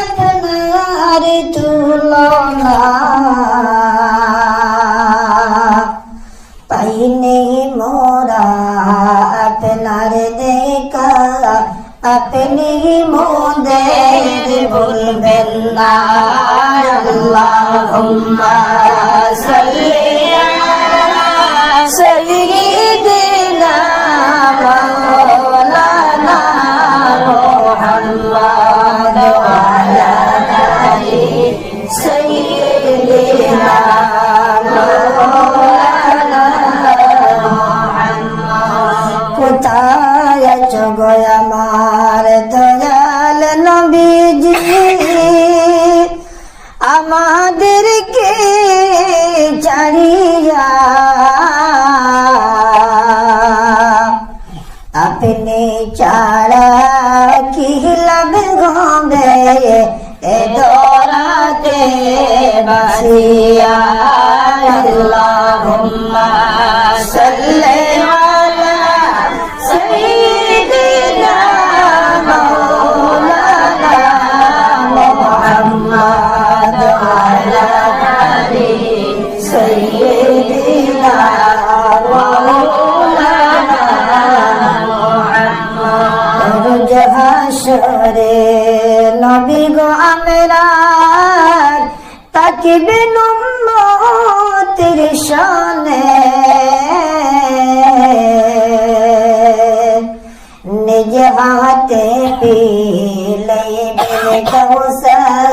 আপনার তুলনা পাইনে মোরা আপনার দেখা আপনি মোদের বলবেন না আল্লাহুম্মা কোথায় আছো গো আমার দয়াল নবীজি। আমাদেরকে জানিয়া আপনি চারা কি লাভ হবে? এ দরাতে বাসিয়া আল্লাহুম্মা সাল্লি হাসরে নবী গো আমরা তাকিবে নম্মতের শানে নিজ হাতে পিলে বিন কৌসর